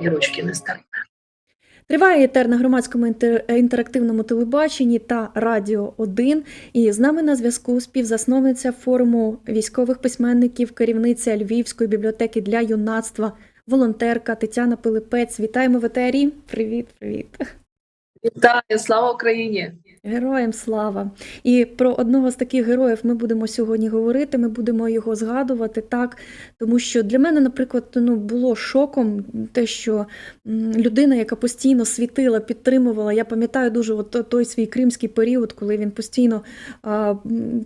і ручки не стане. Триває етер на громадському інтер- інтерактивному телебаченні та Радіо 1. І з нами на зв'язку співзасновниця форуму військових письменників, керівниця Львівської бібліотеки для юнацтва, волонтерка Тетяна Пилипець. Вітаємо в етері. Привіт, привіт. Вітаю, слава Україні! Героям слава! І про одного з таких героїв ми будемо сьогодні говорити. Ми будемо його згадувати так, тому що для мене, наприклад, ну було шоком те, що людина, яка постійно світила, підтримувала. Я пам'ятаю дуже от той свій кримський період, коли він постійно а,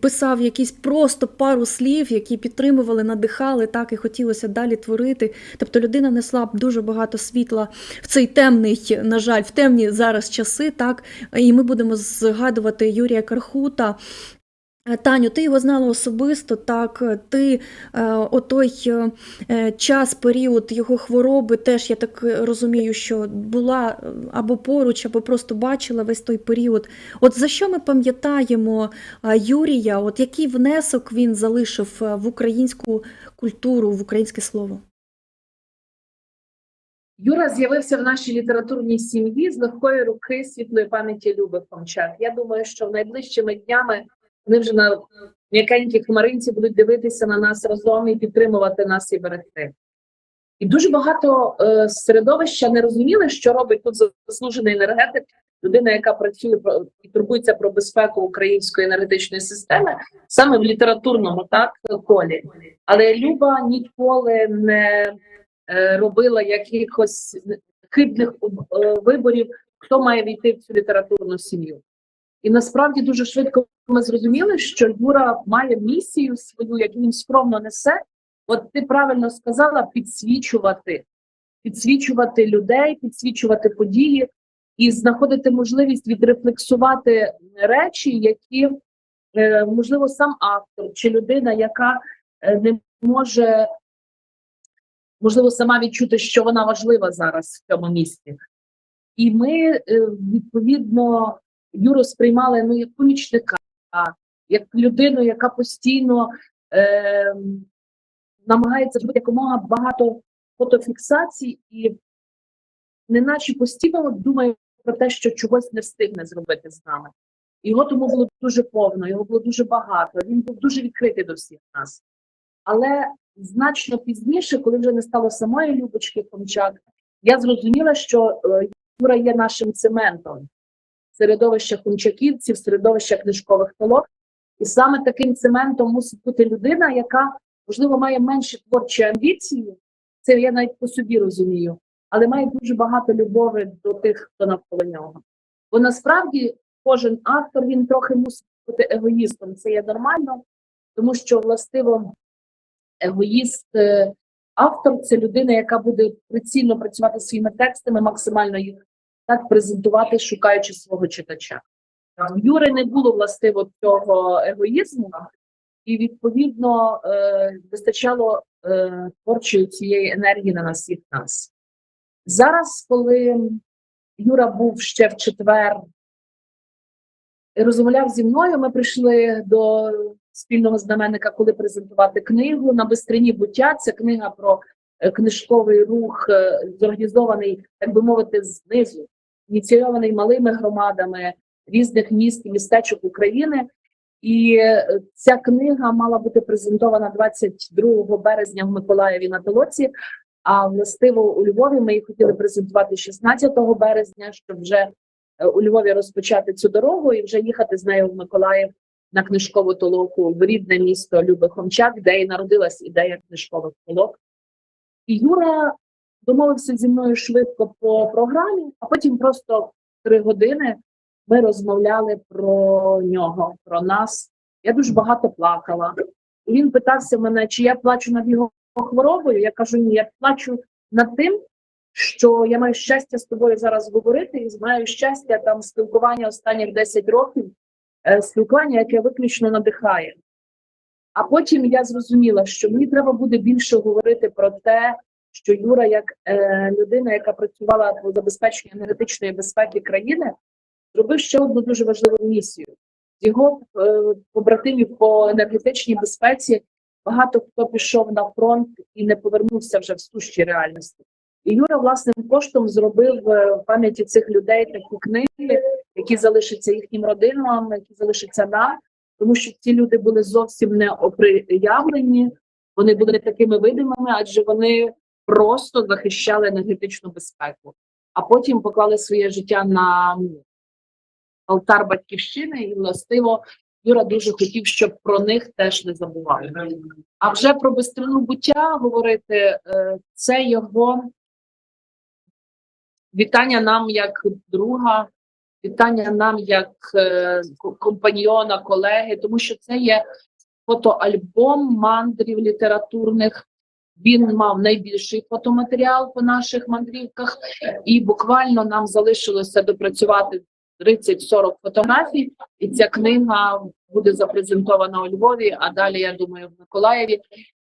писав якісь просто пару слів, які підтримували, надихали, так і хотілося далі творити. Тобто людина несла дуже багато світла в цей темний, на жаль, в темні зараз часи, так і ми будемо згадувати Юрія Кархута. Е, Таню, ти його знала особисто, так, ти е, отой е, е, час, період його хвороби, теж я так розумію, що була або поруч, або просто бачила весь той період. От за що ми пам'ятаємо Юрія? От який внесок він залишив в українську культуру, в українське слово? Юра з'явився в нашій літературній сім'ї з легкої руки світлої пам'яті Люби Фомчак. Я думаю, що найближчими днями вони вже на м'якенькій хмаринці будуть дивитися на нас разом і підтримувати нас і берегти. І дуже багато е, середовища не розуміли, що робить тут заслужений енергетик, людина, яка працює і турбується про безпеку української енергетичної системи, саме в літературному так колі. Але Люба ніколи не робила якихось хибних е, виборів, хто має війти в цю літературну сім'ю. І насправді дуже швидко ми зрозуміли, що Юра має місію свою, яку він скромно несе. От ти правильно сказала, підсвічувати, підсвічувати людей, підсвічувати події і знаходити можливість відрефлексувати речі, які е, можливо сам автор чи людина, яка е, не може можливо сама відчути, що вона важлива зараз в цьому місці. І ми е, відповідно Юру сприймали ну, як помічника, як людину, яка постійно е, намагається зробити якомога багато фотофіксацій, і неначе постійно думає про те, що чогось не встигне зробити з нами. Його тому було дуже повно, його було дуже багато. Він був дуже відкритий до всіх нас. Але значно пізніше, коли вже не стало самої Любочки Комчак, я зрозуміла, що е, Юра є нашим цементом середовища хунчаківців, середовища книжкових толок. І саме таким цементом мусить бути людина, яка, можливо, має менші творчі амбіції, це я навіть по собі розумію, але має дуже багато любові до тих, хто навколо нього. Бо насправді кожен автор він трохи мусить бути егоїстом. Це є нормально, тому що властиво егоїст, е, автор це людина, яка буде прицільно працювати своїми текстами, максимально їх так презентувати, шукаючи свого читача. В Юри не було властиво цього егоїзму, і відповідно е, вистачало е, творчої цієї енергії на нас всіх нас. Зараз, коли Юра був ще в четвер розмовляв зі мною, ми прийшли до спільного знаменника, коли презентувати книгу на бистрині буття. Це книга про е, книжковий рух, е, зорганізований, так би мовити, знизу, ініційований малими громадами різних міст і містечок України. І е, ця книга мала бути презентована 22 березня в Миколаєві на Толоці. А властиво у Львові ми її хотіли презентувати 16 березня, щоб вже у Львові розпочати цю дорогу і вже їхати з нею в Миколаїв на книжкову толоку в рідне місто Люби Хомчак, де і народилась ідея книжкових толок. І Юра домовився зі мною швидко по програмі, а потім просто три години ми розмовляли про нього, про нас. Я дуже багато плакала. І він питався мене, чи я плачу над його хворобою. Я кажу, ні, я плачу над тим, що я маю щастя з тобою зараз говорити, і маю щастя там спілкування останніх 10 років, спілкування, яке виключно надихає. А потім я зрозуміла, що мені треба буде більше говорити про те, що Юра, як е, людина, яка працювала по забезпеченню енергетичної безпеки країни, зробив ще одну дуже важливу місію. Його е, побратимів по енергетичній безпеці багато хто пішов на фронт і не повернувся вже в сущій реальності. І Юра власним коштом зробив е, в пам'яті цих людей такі книги, які залишаться їхнім родинам, які залишаться нам, тому що ці люди були зовсім не оприявлені, вони були не такими видимими, адже вони просто захищали енергетичну безпеку, а потім поклали своє життя на алтар батьківщини, і властиво Юра дуже хотів, щоб про них теж не забували. А вже про бистрину буття говорити, е, це його вітання нам як друга, вітання нам як е, компаньйона, колеги, тому що це є фотоальбом мандрів літературних. Він мав найбільший фотоматеріал по наших мандрівках, і буквально нам залишилося допрацювати 30-40 фотографій, і ця книга буде запрезентована у Львові, а далі, я думаю, в Миколаєві.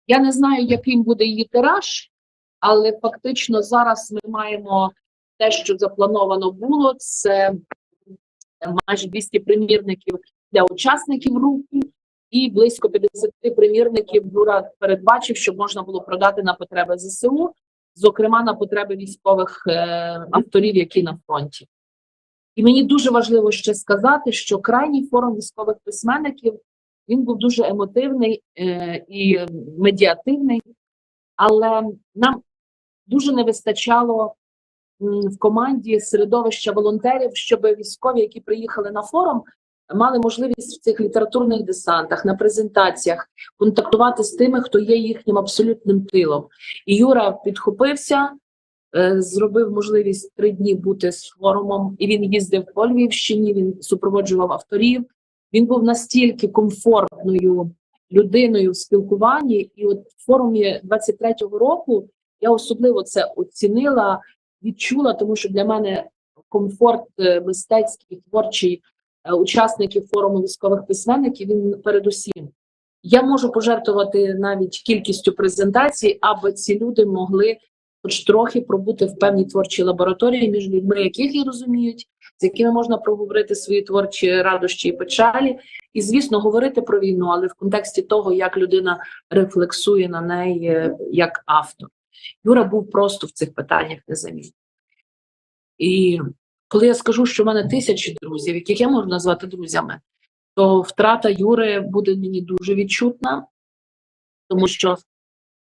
Я не знаю, яким буде її тираж, але фактично зараз ми маємо те, що заплановано було. Це майже 200 примірників для учасників руху і близько 50 примірників Юра передбачив, щоб можна було продати на потреби ЗСУ, зокрема на потреби військових е, авторів, які на фронті. І мені дуже важливо ще сказати, що крайній форум військових письменників він був дуже емотивний е, і медіативний, але нам дуже не вистачало в команді середовища волонтерів, щоб військові, які приїхали на форум, мали можливість в цих літературних десантах, на презентаціях контактувати з тими, хто є їхнім абсолютним тилом. І Юра підхопився, е, зробив можливість три дні бути з форумом, і він їздив по Львівщині, він супроводжував авторів. Він був настільки комфортною людиною в спілкуванні, і от в форумі 23-го року я особливо це оцінила, відчула, тому що для мене комфорт е, мистецький, творчий е, учасників форуму військових письменників він передусім. Я можу пожертвувати навіть кількістю презентацій, аби ці люди могли хоч трохи пробути в певній творчій лабораторії між людьми, яких і розуміють, з якими можна проговорити свої творчі радощі і печалі, і звісно, говорити про війну, але в контексті того, як людина рефлексує на неї е, як автор. Юра був просто в цих питаннях незамінний. І коли я скажу, що в мене тисячі друзів, яких я можу назвати друзями, то втрата Юри буде мені дуже відчутна, тому що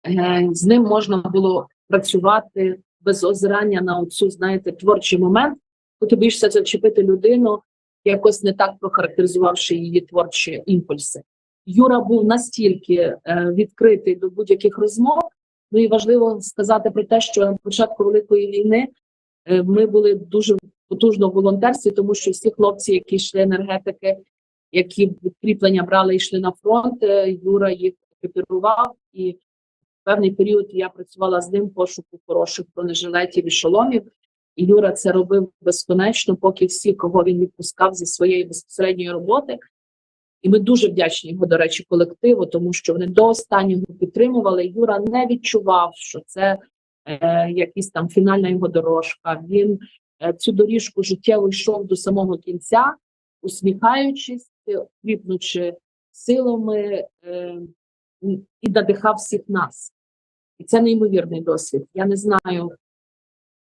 е, з ним можна було працювати без озирання на оцю, знаєте, творчий момент, коли ти боїшся зачепити людину, якось не так прохарактеризувавши її творчі імпульси. Юра був настільки е, відкритий до будь-яких розмов. Ну і важливо сказати про те, що на початку великої війни е, ми були дуже потужно в волонтерстві, тому що всі хлопці, які йшли енергетики, які відкріплення брали, йшли на фронт. е, Юра їх екіпірував, і в певний період я працювала з ним пошуку хороших бронежилетів і шоломів. І Юра це робив безконечно, поки всі, кого він відпускав зі своєї безпосередньої роботи. І ми дуже вдячні його, до речі, колективу, тому що вони до останнього підтримували. Юра не відчував, що це е, якась там фінальна його дорожка. Він е, цю доріжку життєво йшов до самого кінця, усміхаючись, кріпнучи силами е, і надихав всіх нас. І це неймовірний досвід. Я не знаю,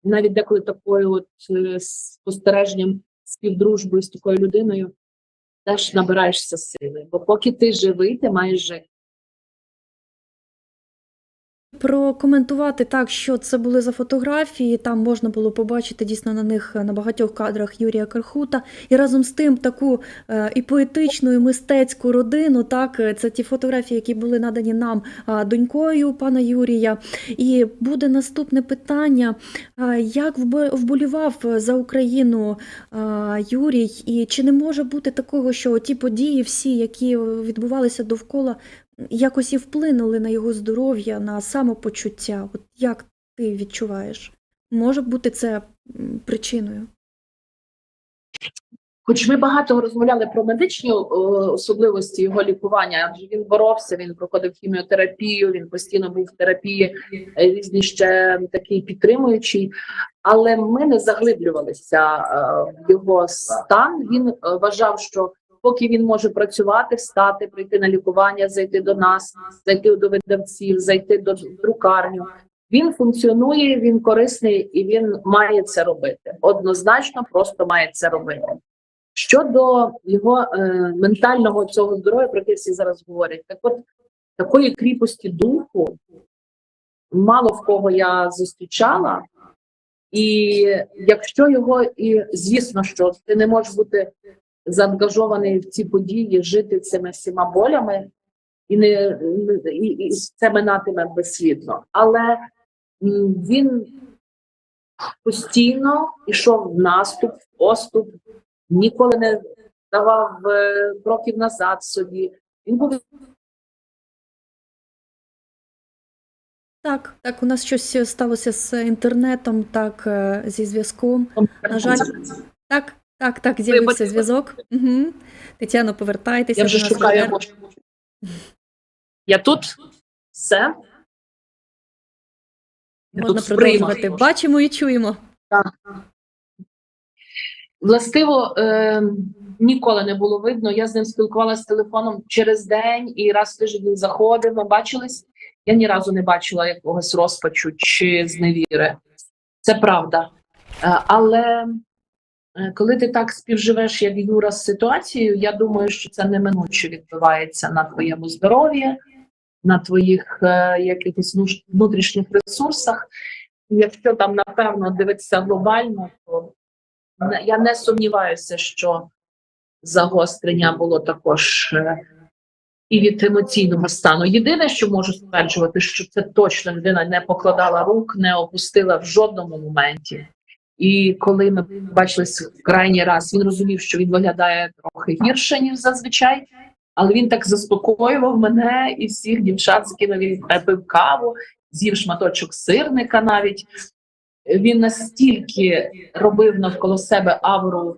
навіть деколи такою от е, спостереженням, співдружбою з такою людиною теж набираєшся сили. Бо поки ти живий, ти маєш жити. Прокоментувати так, що це були за фотографії. Там можна було побачити дійсно на них на багатьох кадрах Юрія Кархута. І разом з тим таку е, і поетичну, і мистецьку родину. Так, е, це ті фотографії, які були надані нам донькою пана Юрія. І буде наступне питання: як вбо- вболівав за Україну Юрій, і чи не може бути такого, що ті події, всі, які відбувалися довкола, якось і вплинули на його здоров'я, на самопочуття. От як ти відчуваєш? Може бути це причиною? Хоч ми багато розмовляли про медичні особливості його лікування, адже він боровся, він проходив хіміотерапію, він постійно був в терапії е, різні ще такий підтримуючий, але ми не заглиблювалися е, в його стан. Він е, вважав, що поки він може працювати, встати, прийти на лікування, зайти до нас, зайти до видавців, зайти до друкарню. Він функціонує, він корисний і він має це робити. Однозначно, просто має це робити. Щодо його е, ментального цього здоров'я, про яке всі зараз говорять, так от такої кріпості духу мало в кого я зустрічала. І якщо його, і звісно, що ти не можеш бути заангажований в ці події, жити цими всіма болями, і не і, і це минатиме безслідно. Але він постійно йшов в наступ, в поступ, ніколи не давав е, кроків назад собі. Він був Так, так, у нас щось сталося з інтернетом, так, е, зі зв'язком. На жаль, Так, так, так, з'явився зв'язок. Угу. Тетяно, повертайтеся Я вже до нас. шукаю. Робер. Я тут все. Я Можна тут продовжувати. Бачимо і чуємо. Властиво е, ніколи не було видно. Я з ним спілкувалася телефоном через день і раз в тиждень він заходив. Ми бачились. Я ні разу не бачила якогось розпачу чи зневіри. Це правда. Е, але коли ти так співживеш, як Юра, з ситуацією, я думаю, що це неминуче відбувається на твоєму здоров'ї, на твоїх е, якихось внутрішніх ресурсах. Якщо там, напевно, дивитися глобально, то я не сумніваюся, що загострення було також е, і від емоційного стану. Єдине, що можу стверджувати, що це точно людина не покладала рук, не опустила в жодному моменті. І коли ми бачились в крайній раз, він розумів, що він виглядає трохи гірше, ніж зазвичай. Але він так заспокоював мене і всіх дівчат, з якими він пив каву, з'їв шматочок сирника навіть. Він настільки робив навколо себе авру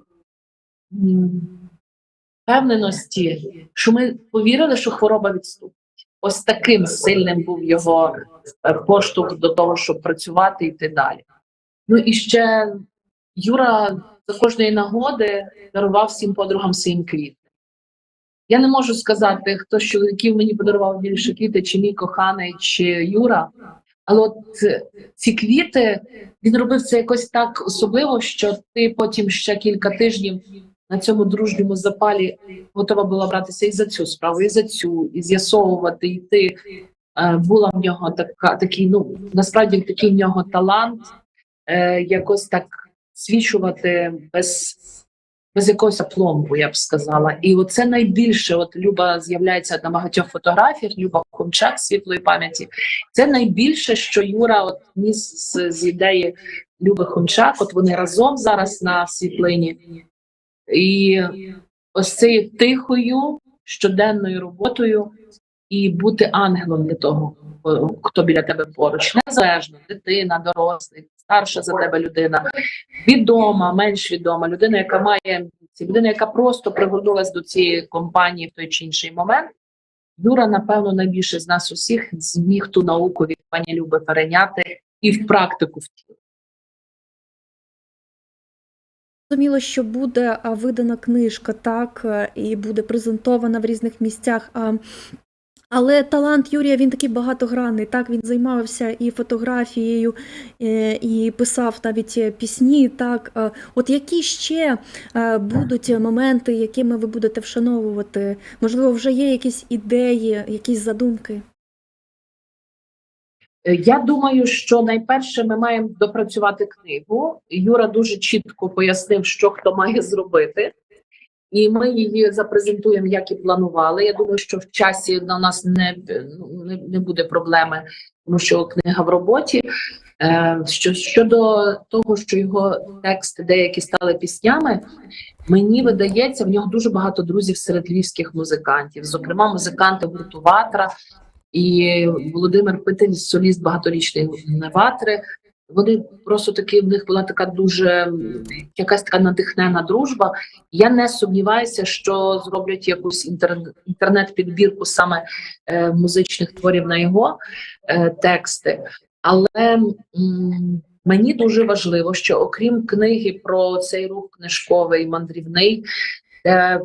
впевненості, що ми повірили, що хвороба відступить. Ось таким сильним був його е, поштовх до того, щоб працювати і йти далі. Ну і ще Юра за кожної нагоди дарував всім подругам своїм квіти. Я не можу сказати, хто з чоловіків мені подарував більше квіти, чи мій коханий, чи Юра. Але от е, ці квіти він робив це якось так особливо, що ти потім ще кілька тижнів на цьому дружньому запалі готова була братися і за цю справу, і за цю, і з'ясовувати, йти. Е, Була в нього така такий, ну насправді такий в нього талант е, якось так свічувати без, без якогось апломбу, я б сказала. І оце найбільше. От Люба з'являється на багатьох фотографіях, Люба Хомчак світлої пам'яті. Це найбільше, що Юра от ніс з, з ідеї Люби Хомчак. От вони разом зараз на світлині. І ось цією тихою щоденною роботою і бути ангелом для того, хто біля тебе поруч. Незалежно, дитина, дорослий, старша за тебе людина, відома, менш відома, людина, яка має людина, яка просто пригорнулась до цієї компанії в той чи інший момент. Юра, напевно, найбільше з нас усіх зміг ту науку від пані Люби перейняти і в практику втілити. Зрозуміло, що буде видана книжка, так, е, і буде презентована в різних місцях. Але талант Юрія він такий багатогранний. Так, він займався і фотографією, е, і писав навіть е, пісні. Так, Е, от які ще будуть моменти, якими ви будете вшановувати? Можливо, вже є якісь ідеї, якісь задумки? Я думаю, що найперше ми маємо допрацювати книгу. Юра дуже чітко пояснив, що хто має зробити, і ми її запрезентуємо, як і планували. Я думаю, що в часі на нас не, ну, не, не буде проблеми, тому що книга в роботі. Е, що, щодо того, що його тексти деякі стали піснями, мені видається, в нього дуже багато друзів серед львівських музикантів, зокрема, музиканти гурту Ватра і Володимир Петель, соліст багаторічний Ватри. Вони просто таки в них була така дуже якась така надихнена дружба. Я не сумніваюся, що зроблять якусь інтернет-підбірку саме е, музичних творів на його е, тексти. Але м, мені дуже важливо, що окрім книги про цей рух книжковий мандрівний, е,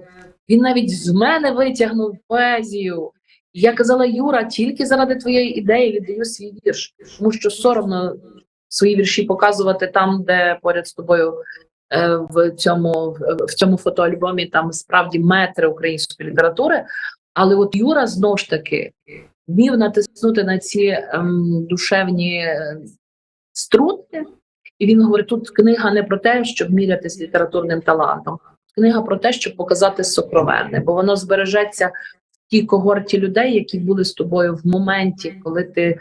він навіть з мене витягнув поезію. Я казала, Юра, тільки заради твоєї ідеї віддаю свій вірш, тому що соромно свої вірші показувати там, де поряд з тобою е, в цьому в цьому фотоальбомі там справді метри української літератури. Але от Юра знов ж таки вмів натиснути на ці ем, душевні е, і він говорить: тут книга не про те, щоб мірятися літературним талантом, книга про те, щоб показати сокровенне, бо воно збережеться в тій когорті людей, які були з тобою в моменті, коли ти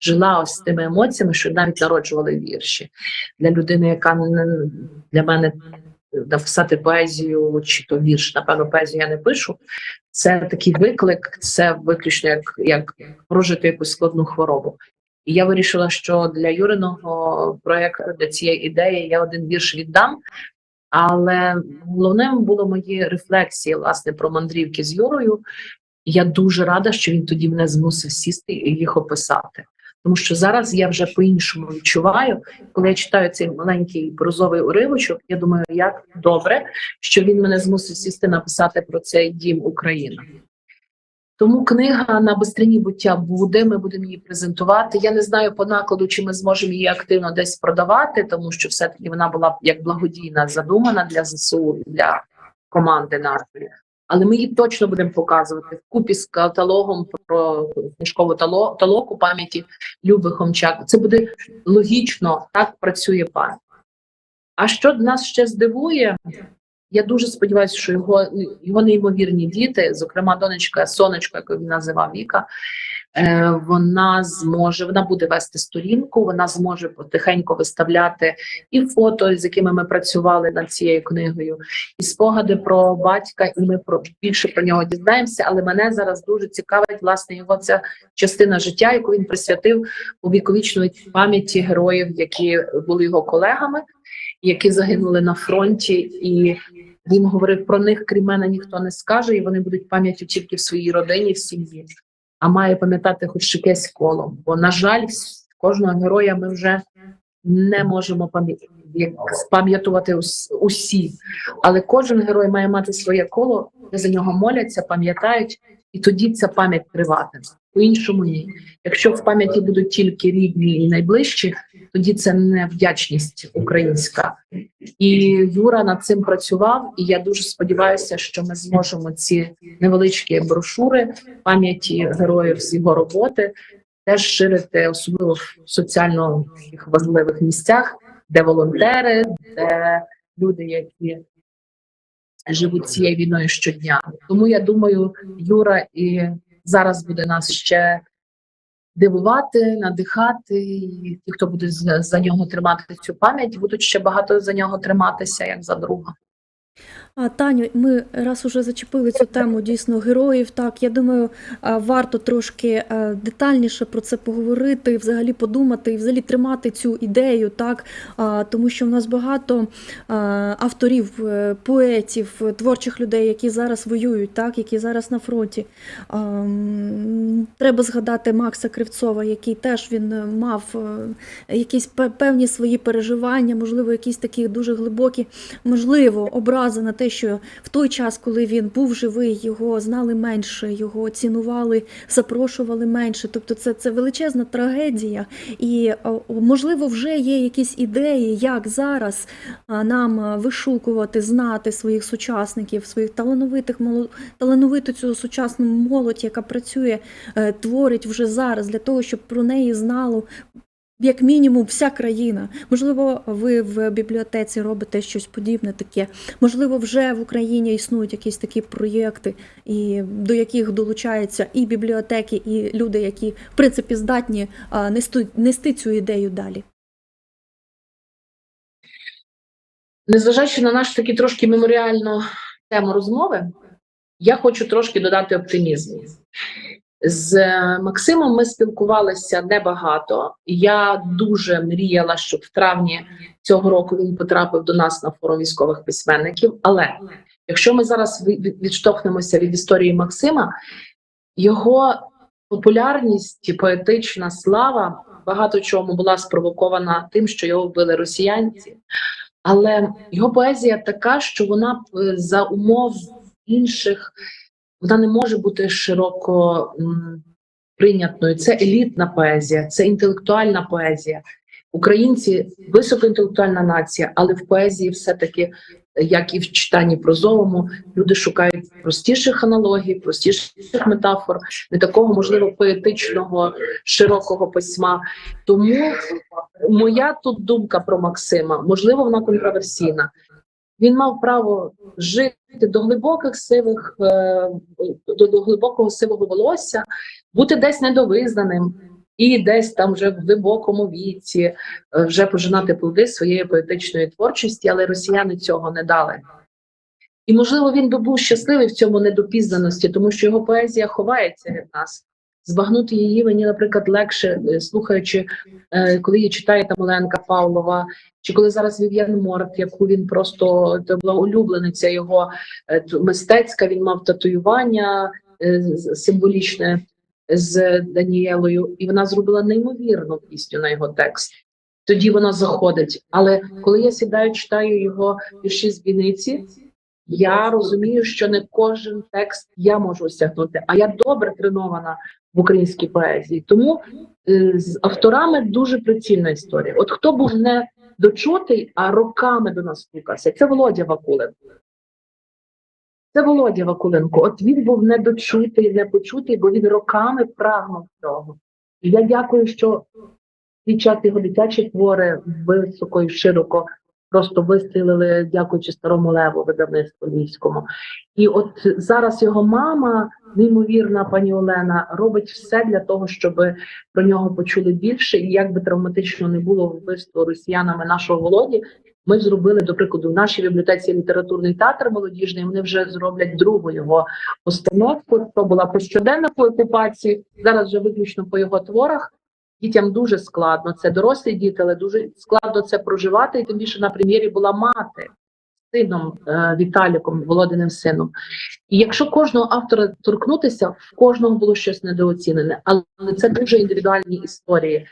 жила ось тими емоціями, що навіть народжували вірші для людини, яка для мене написати поезію чи то вірш, напевно, поезію я не пишу. Це такий виклик, це виключно як, як прожити якусь складну хворобу. І я вирішила, що для Юриного проєкту, для цієї ідеї я один вірш віддам. Але головним було мої рефлексії власне про мандрівки з Юрою. Я дуже рада, що він тоді мене змусив сісти і їх описати. Тому що зараз я вже по-іншому відчуваю, коли я читаю цей маленький прозовий уривочок, я думаю, як добре, що він мене змусив сісти написати про цей дім Україна. Тому книга на бистрині буття буде. Ми будемо її презентувати. Я не знаю по накладу, чи ми зможемо її активно десь продавати, тому що все-таки вона була як благодійна задумана для ЗСУ для команди нашої. Але ми її точно будемо показувати в купі з каталогом про книжкову тало- талоку пам'яті Люби Хомчак. Це буде логічно, так працює пам'ять. А що нас ще здивує, я дуже сподіваюся, що його, його неймовірні діти, зокрема донечка Сонечко, яку він називав Віка, вона зможе, вона буде вести сторінку, вона зможе потихеньку виставляти і фото, з якими ми працювали над цією книгою, і спогади про батька, і ми про більше про нього дізнаємося. Але мене зараз дуже цікавить власне його ця частина життя, яку він присвятив увіковічної пам'яті героїв, які були його колегами, які загинули на фронті, і він говорив про них, крім мене, ніхто не скаже, і вони будуть пам'яттю тільки в своїй родині, в сім'ї. А має пам'ятати хоч якесь коло. Бо, на жаль, кожного героя ми вже не можемо пам'ятувати усі. Але кожен герой має мати своє коло, де за нього моляться, пам'ятають, і тоді ця пам'ять триватиме. По-іншому ні. Якщо в пам'яті будуть тільки рідні і найближчі, тоді це не вдячність українська. І Юра над цим працював, і я дуже сподіваюся, що ми зможемо ці невеличкі брошури пам'яті героїв з його роботи теж ширити, особливо в соціально важливих місцях, де волонтери, де люди, які живуть цією війною щодня. Тому я думаю, Юра і зараз буде нас ще дивувати, надихати. І ті, хто буде за, нього тримати цю пам'ять, будуть ще багато за нього триматися, як за друга. А Таню, ми раз уже зачепили цю тему дійсно героїв. Так, я думаю, варто трошки детальніше про це поговорити, взагалі подумати і взагалі тримати цю ідею, так тому що в нас багато авторів, е, поетів, е, творчих людей, які зараз воюють, так, які зараз на фронті. Треба згадати Макса Кривцова, який теж він е, мав е, якісь певні свої переживання, можливо, якісь такі дуже глибокі можливо, образи на те, що в той час, коли він був живий, його знали менше, його цінували, запрошували менше. Тобто, це, це величезна трагедія. І можливо, вже є якісь ідеї, як зараз нам вишукувати, знати своїх сучасників, своїх талановитих талановиту цю сучасну молодь, яка працює, е, творить вже зараз для того, щоб про неї знало як мінімум, вся країна. Можливо, ви в бібліотеці робите щось подібне таке. Можливо, вже в Україні існують якісь такі проєкти, і до яких долучаються і бібліотеки, і люди, які в принципі здатні нести, цю ідею далі. Незважаючи на нашу такі трошки меморіальну тему розмови, я хочу трошки додати оптимізму. З е, Максимом ми спілкувалися небагато. Я дуже мріяла, щоб в травні цього року він потрапив до нас на форум військових письменників. Але якщо ми зараз відштовхнемося від історії Максима, його популярність поетична слава багато чому була спровокована тим, що його вбили росіянці. Але його поезія така, що вона е, за умов інших вона не може бути широко прийнятною. Це елітна поезія, це інтелектуальна поезія. Українці високоінтелектуальна нація, але в поезії все-таки, як і в читанні прозовому, люди шукають простіших аналогій, простіших метафор, не такого можливо поетичного широкого письма. Тому моя тут думка про Максима, можливо, вона контроверсійна. Він мав право жити до глибоких сивих, е, до, до глибокого сивого волосся, бути десь недовизнаним і десь там вже в глибокому віці е, вже пожинати плоди своєї поетичної творчості, але росіяни цього не дали. І, можливо, він би був щасливий в цьому недопізнаності, тому що його поезія ховається від нас. Збагнути її мені, наприклад, легше, е, слухаючи, е, коли я читаю там Оленка Павлова, чи коли зараз Вів'ян Морт, яку він просто це була улюблениця його е, мистецька, він мав татуювання символічне з Даніелою, і вона зробила неймовірну пісню на його текст. Тоді вона заходить. Але коли я сідаю, читаю його вірші з Вінниці, я розумію, що не кожен текст я можу осягнути, а я добре тренована в українській поезії. Тому е, з авторами дуже прицільна історія. От хто був не дочутий, а роками до нас стукався, це Володя Вакулин. Це Володя Вакуленко. От він був недочутий, непочутий, бо він роками прагнув цього. І я дякую, що час його дитячі твори високо і широко просто вистрілили, дякуючи старому леву видавництву львівському. І от зараз його мама, неймовірна пані Олена, робить все для того, щоб про нього почули більше. І як би травматично не було вбивство росіянами нашого Володі, ми зробили, до прикладу, в нашій бібліотеці літературний театр молодіжний. Вони вже зроблять другу його постановку. То була по щоденнику окупації. Зараз вже виключно по його творах. Дітям дуже складно. Це дорослі діти, але дуже складно це проживати. І тим більше на прем'єрі була мати сином е, Віталіком, Володиним сином. І якщо кожного автора торкнутися, в кожного було щось недооцінене, але це дуже індивідуальні історії.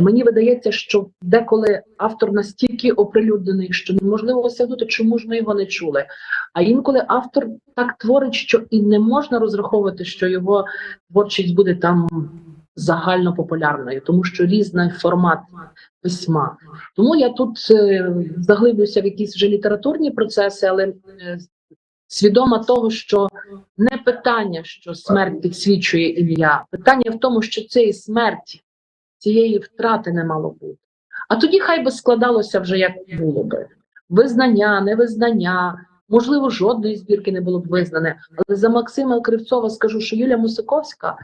Мені видається, що деколи автор настільки оприлюднений, що неможливо осягнути, чому ж ми його не чули. А інколи автор так творить, що і не можна розраховувати, що його творчість буде там загальнопопулярною, тому що різний формат письма. Тому я тут е, заглиблюся в якісь вже літературні процеси, але е, свідома того, що не питання, що смерть підсвічує ім'я, питання в тому, що цієї смерті, цієї втрати не мало бути. А тоді хай би складалося вже як було би. Визнання, невизнання, можливо, жодної збірки не було б визнане. Але за Максима Кривцова скажу, що Юлія Мусиковська,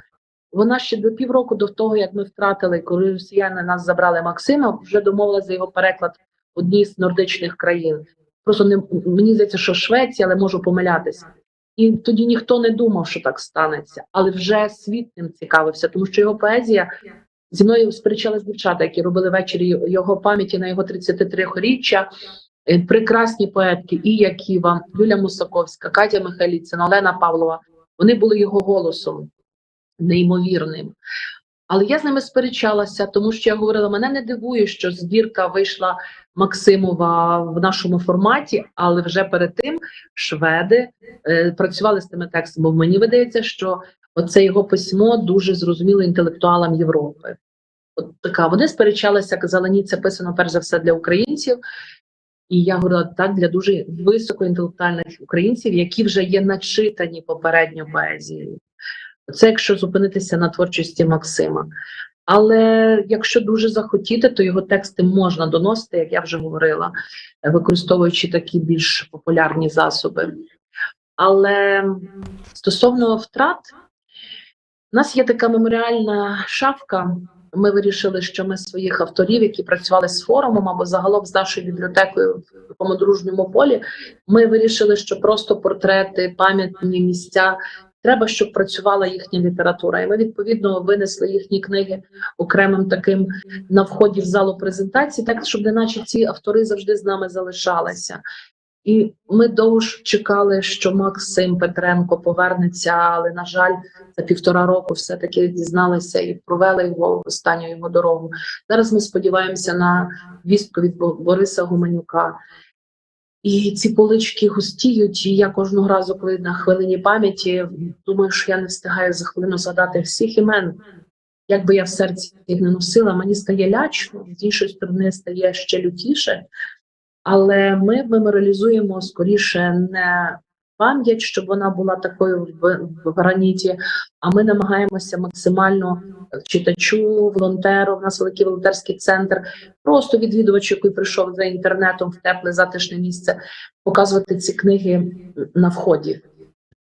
вона ще до півроку до того, як ми втратили, коли росіяни нас забрали Максима, вже домовилася за його переклад в одній з нордичних країн. Просто не мені здається, що Швеція, але можу помилятися. І тоді ніхто не думав, що так станеться, але вже світ ним цікавився, тому що його поезія зі мною сперечались дівчата, які робили ввечері його пам'яті на його 33-річчя. Е, Прекрасні поетки, і Яківа, Юля Мусаковська, Катя Михайліцина, Олена Павлова. Вони були його голосом неймовірним. Але я з ними сперечалася, тому що я говорила: мене не дивує, що збірка вийшла Максимова в нашому форматі, але вже перед тим шведи е, працювали з тими текстами. Бо мені видається, що оце його письмо дуже зрозуміло інтелектуалам Європи. От така вони сперечалися, казали, ні, це писано перш за все для українців. І я говорила так для дуже високоінтелектуальних українців, які вже є начитані попередньо поезією. Це якщо зупинитися на творчості Максима. Але якщо дуже захотіти, то його тексти можна доносити, як я вже говорила, використовуючи такі більш популярні засоби. Але стосовно втрат, у нас є така меморіальна шафка. Ми вирішили, що ми своїх авторів, які працювали з форумом або загалом з нашою бібліотекою в такому дружньому полі, ми вирішили, що просто портрети, пам'ятні місця. Треба, щоб працювала їхня література, і ми відповідно винесли їхні книги окремим таким на вході в залу презентації, так щоб неначе ці автори завжди з нами залишалися. І ми довго чекали, що Максим Петренко повернеться, але на жаль, за півтора року все-таки дізналися і провели його в останню його дорогу. Зараз ми сподіваємося на вістку від Бо- Бориса Гуменюка. І ці полички густіють, і я кожного разу, коли на хвилині пам'яті, думаю, що я не встигаю за хвилину згадати всіх імен. Як би я в серці їх не носила, мені стає лячно, з іншої сторони стає ще лютіше. Але ми меморалізуємо скоріше не пам'ять, щоб вона була такою в, в граніті, а ми намагаємося максимально читачу, волонтеру, в нас великий волонтерський центр, просто відвідувачу, який прийшов за інтернетом в тепле затишне місце, показувати ці книги на вході,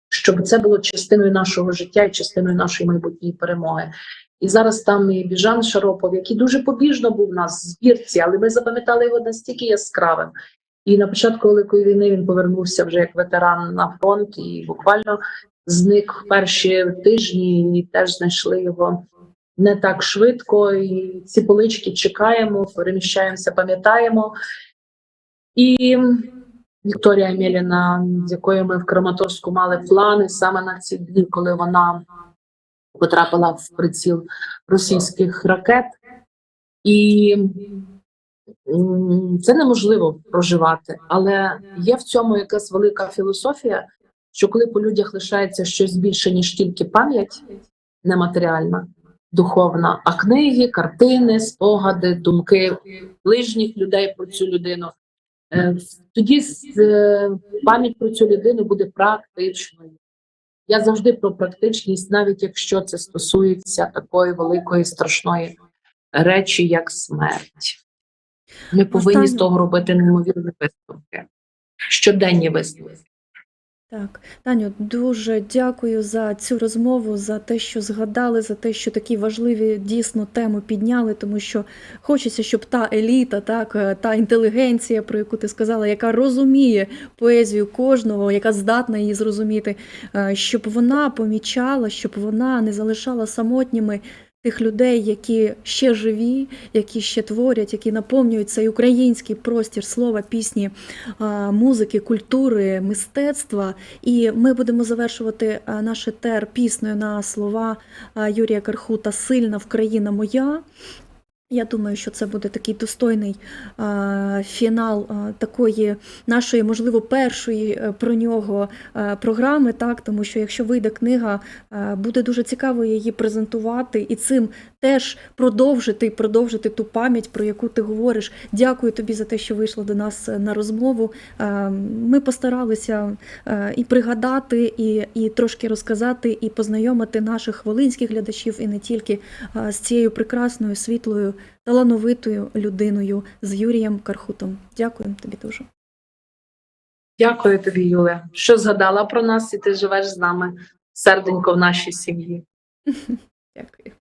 щоб це було частиною нашого життя і частиною нашої майбутньої перемоги. І зараз там і Біжан Шаропов, який дуже побіжно був у нас в збірці, але ми запам'ятали його настільки яскравим. І на початку Великої війни він повернувся вже як ветеран на фронт і буквально зник в перші тижні, і теж знайшли його не так швидко. І ці полички чекаємо, переміщаємося, пам'ятаємо. І Вікторія Мєліна, з якою ми в Краматорську мали плани саме на ці дні, коли вона потрапила в приціл російських ракет, і це неможливо проживати. Але є в цьому якась велика філософія, що коли по людях лишається щось більше, ніж тільки пам'ять нематеріальна, духовна, а книги, картини, спогади, думки ближніх людей про цю людину. е, Тоді е, пам'ять про цю людину буде практичною. Я завжди про практичність, навіть якщо це стосується такої великої страшної речі, як смерть. Ми повинні з того робити неймовірні висновки, щоденні висновки. Так, Таню, дуже дякую за цю розмову, за те, що згадали, за те, що такі важливі дійсно теми підняли, тому що хочеться, щоб та еліта, так, е, та інтелігенція, про яку ти сказала, яка розуміє поезію кожного, яка здатна її зрозуміти, е, щоб вона помічала, щоб вона не залишала самотніми тих людей, які ще живі, які ще творять, які наповнюють цей український простір слова, пісні, музики, культури, мистецтва. І ми будемо завершувати наш етер піснею на слова Юрія Кархута Сильна Вкраїна моя. Я думаю, що це буде такий достойний а, фінал а, такої нашої, можливо, першої е, про нього е, програми, так тому що якщо вийде книга, е, буде дуже цікаво її презентувати і цим теж продовжити продовжити ту пам'ять, про яку ти говориш. Дякую тобі за те, що вийшла до нас на розмову. Е, Ми постаралися е, і пригадати, і, і трошки розказати, і познайомити наших волинських глядачів, і не тільки е, з цією прекрасною, світлою, талановитою людиною з Юрієм Кархутом. Дякую тобі дуже. Дякую тобі, Юле, що згадала про нас, і ти живеш з нами серденько в нашій сім'ї. Дякую.